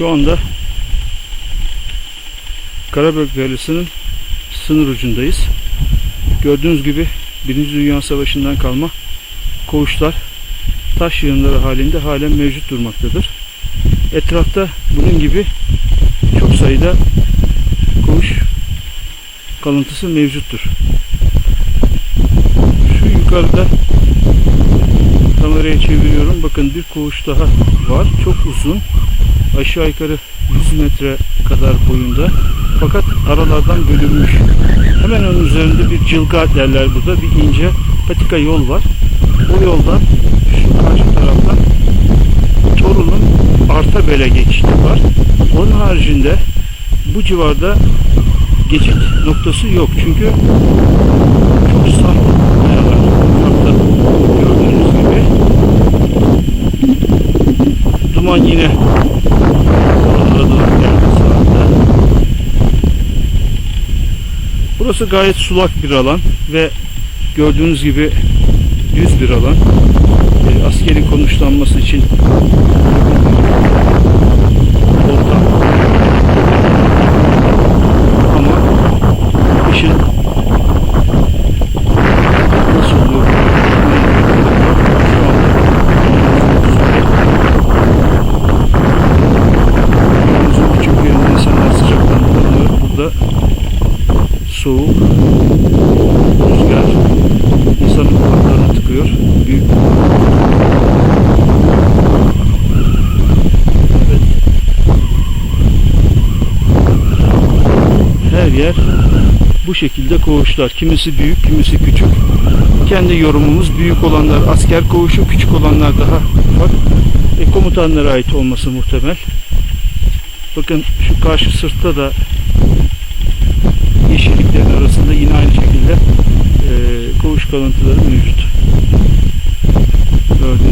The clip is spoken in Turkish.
Şu anda Karabük Yaylası'nın sınır ucundayız. Gördüğünüz gibi Birinci Dünya Savaşı'ndan kalma koğuşlar taş yığınları halinde halen mevcut durmaktadır. Etrafta bunun gibi çok sayıda koğuş kalıntısı mevcuttur. Şu yukarıda kameraya çeviriyorum. Bakın bir koğuş daha var. Çok uzun. Aşağı yukarı 100 metre kadar boyunda. Fakat aralardan bölünmüş. Hemen onun üzerinde bir cılga derler burada. Bir ince patika yol var. O yoldan şu karşı taraftan Torun'un Artabele geçişi var. Onun haricinde bu civarda geçit noktası yok. Çünkü çok saf kayalar. Ufakta gördüğünüz gibi. Duman yine Burası gayet sulak bir alan ve gördüğünüz gibi düz bir alan. E, askerin konuşlanması için soğuk, rüzgar insanın kulaklarını tıkıyor. Büyük Evet. Her yer bu şekilde koğuşlar. Kimisi büyük, kimisi küçük. Kendi yorumumuz büyük olanlar asker koğuşu, küçük olanlar daha ufak. E, komutanlara ait olması muhtemel. Bakın şu karşı sırtta da yeşilliklerin arasında yine aynı şekilde e, koğuş kalıntıları mevcut. Gördüğünüz